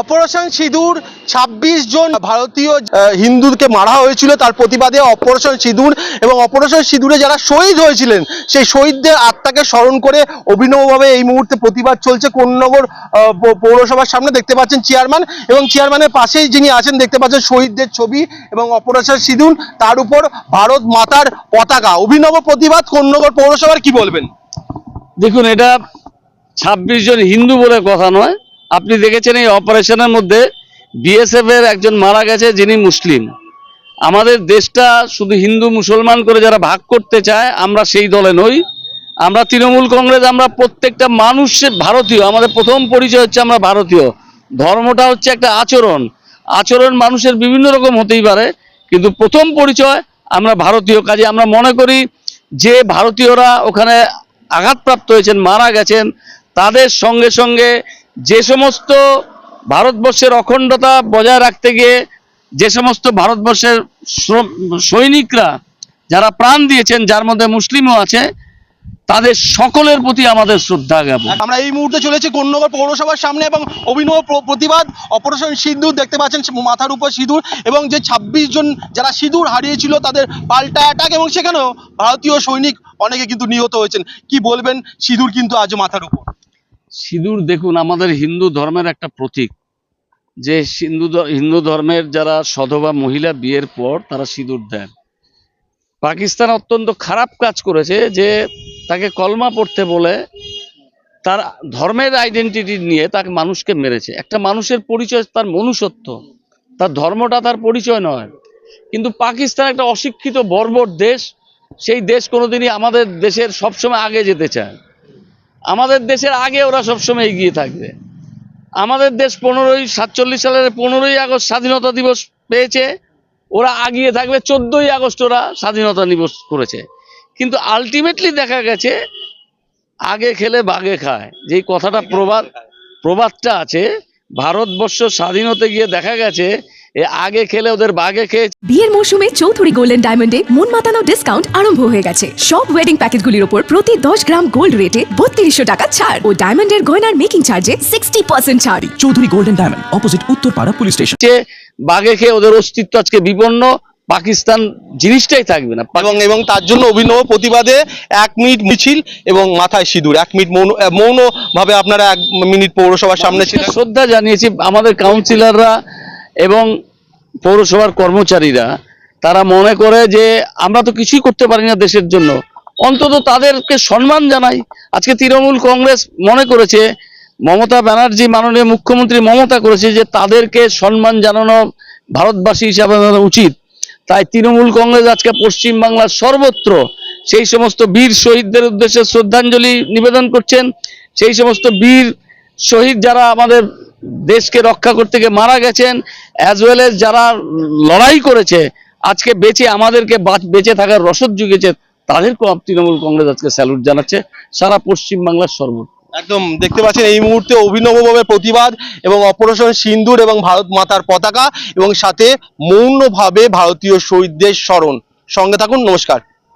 Operation সিঁদুর, ছাব্বিশ জন ভারতীয় হিন্দুকে মারা হয়েছিল তার প্রতিবাদে অপারেশন সিঁদুর এবং অপারেশন সিঁদুরে যারা শহীদ হয়েছিলেন, সেই শহীদদের আত্মাকে স্মরণ করে অভিনবভাবে এই মুহূর্তে প্রতিবাদ চলছে কোন্নগর পৌরসভার সামনে দেখতে পাচ্ছেন চেয়ারম্যান এবং চেয়ারম্যানের পাশেই যিনি আছেন দেখতে পাচ্ছেন শহীদদের ছবি এবং অপারেশন সিঁদুর, তার উপর ভারত মাতার পতাকা। অভিনব প্রতিবাদ কোন্নগর পৌরসভার, কি বলবেন? দেখুন, এটা ছাব্বিশ জন হিন্দু বলে কথা নয় আপনি দেখেছেন এই অপারেশনের মধ্যে বিএসএফ এর একজন মারা গেছে যিনি মুসলিম। আমাদের দেশটা শুধু হিন্দু মুসলমান করে যারা ভাগ করতে চায়, আমরা সেই দলে নই। আমরা তৃণমূল কংগ্রেস, আমরা প্রত্যেকটা মানুষের ভারতীয়। আমাদের প্রথম পরিচয় হচ্ছে আমরা ভারতীয়। ধর্মটা হচ্ছে একটা আচরণ। আচরণ মানুষের বিভিন্ন রকম হতেই পারে, কিন্তু প্রথম পরিচয় আমরা ভারতীয়। কাজে আমরা মনে করি যে ভারতীয়রা ওখানে আঘাতপ্রাপ্ত হয়েছেন, মারা গেছেন, তাদের সঙ্গে সঙ্গে যে সমস্ত ভারতবর্ষের অখণ্ডতা বজায় রাখতে গিয়ে যে সমস্ত ভারতবর্ষের সৈনিকরা যারা প্রাণ দিয়েছেন, যার মধ্যে মুসলিমও আছে, তাদের সকলের প্রতি আমাদের শ্রদ্ধা জ্ঞাপন। আমরা এই মুহূর্তে চলেছি কোন্নগর পৌরসভার সামনে এবং অভিনব প্রতিবাদ, অপারেশন সিঁদুর দেখতে পাচ্ছেন মাথার উপর সিঁদুর এবং যে ছাব্বিশ জন যারা সিঁদুর হারিয়েছিল তাদের পাল্টা অ্যাটাক এবং সেখানেও ভারতীয় সৈনিক অনেকে কিন্তু নিহত হয়েছেন। কি বলবেন? সিঁদুর কিন্তু আজ মাথার উপর। সিঁদুর দেখুন, আমাদের হিন্দু ধর্মের একটা প্রতীক। যে হিন্দু হিন্দু ধর্মের যারা সধবা মহিলা বিয়ের পর তারা সিঁদুর দেন। পাকিস্তান অত্যন্ত খারাপ কাজ করেছে যে তাকে কলমা পড়তে বলে তার ধর্মের আইডেন্টিটি নিয়ে তাকে মানুষকে মেরেছে। একটা মানুষের পরিচয় তার মনুষ্যত্ব, তার ধর্মটা তার পরিচয় নয়। কিন্তু পাকিস্তান একটা অশিক্ষিত বর্বর দেশ, সেই দেশ কোনোদিনই আমাদের দেশের সবসময় আগে যেতে চায়। আমাদের দেশের আগে ওরা সবসময় এগিয়ে থাকবে। আমাদের দেশ পনেরোই, সাতচল্লিশ সালের পনেরোই আগস্ট স্বাধীনতা দিবস পেয়েছে। ওরা আগিয়ে থাকবে, চোদ্দই আগস্ট ওরা স্বাধীনতা দিবস করেছে। কিন্তু আলটিমেটলি দেখা গেছে, আগে খেলে বাগে খায়। যেই কথাটা প্রবাদ, প্রবাদটা আছে, ভারতবর্ষ স্বাধীন হতে গিয়ে দেখা গেছে আগে খেলে ওদের বাগে খেয়ে বিয়ের মৌসুমে চৌধুরী গোল্ডেন ডায়মন্ডে মন মাতানো ডিসকাউন্ট আরম্ভ হয়ে গেছে। সব ওয়েডিং প্যাকেজগুলির উপর প্রতি দশ গ্রাম গোল্ড রেটে বত্রিশশো টাকা ছাড়। ও ডায়মন্ডের গয়নার মেকিং চার্জে সিক্সটি পার্সেন্ট ছাড়। Chowdhury golden diamond opposite Uttarpara police station বাগে খেয়ে ওদের অস্তিত্ব আজকে বিপন্ন। পাকিস্তান জিনিসটাই থাকবে না। এবং এবং তার জন্য অভিনব প্রতিবাদে এক মিনিট মিছিল এবং মাথায় সিঁদুর। এক মিনিট মৌন মৌনভাবে আপনারা এক মিনিট পৌরসভার সামনে ছিলেন। শ্রদ্ধা জানিয়েছি। আমাদের কাউন্সিলররা এবং পৌরসভার কর্মচারীরা, তারা মনে করে যে আমরা তো কিছুই করতে পারি না দেশের জন্য। অন্তত তাদেরকে সম্মান জানাই। আজকে তৃণমূল কংগ্রেস মনে করেছে, মমতা ব্যানার্জি মাননীয় মুখ্যমন্ত্রী মমতা করেছে যে তাদেরকে সম্মান জানানো ভারতবাসী হিসাবে উচিত। তাই তৃণমূল কংগ্রেস আজকে পশ্চিমবাংলার সর্বত্র সেই সমস্ত বীর শহীদদের উদ্দেশ্যে শ্রদ্ধাঞ্জলি নিবেদন করছেন। সেই সমস্ত বীর শহীদ যারা আমাদের দেশকে রক্ষা করতে গিয়ে মারা গেছেন অ্যাজ ওয়েল এস যারা লড়াই করেছে, আজকে বেঁচে আমাদেরকে বেঁচে থাকার রসদ জুগেছে তাদেরকেও তৃণমূল কংগ্রেস আজকে স্যালুট জানাচ্ছে। সারা পশ্চিমবাংলার সর্বত্র। একদম, দেখতে পাচ্ছেন এই মুহূর্তে অভিনবভাবে প্রতিবাদ এবং অপারেশন সিন্দুর এবং ভারত মাতার পতাকা এবং সাথে মৌনভাবে ভারতীয় শহীদদের স্মরণ। সঙ্গে থাকুন, নমস্কার।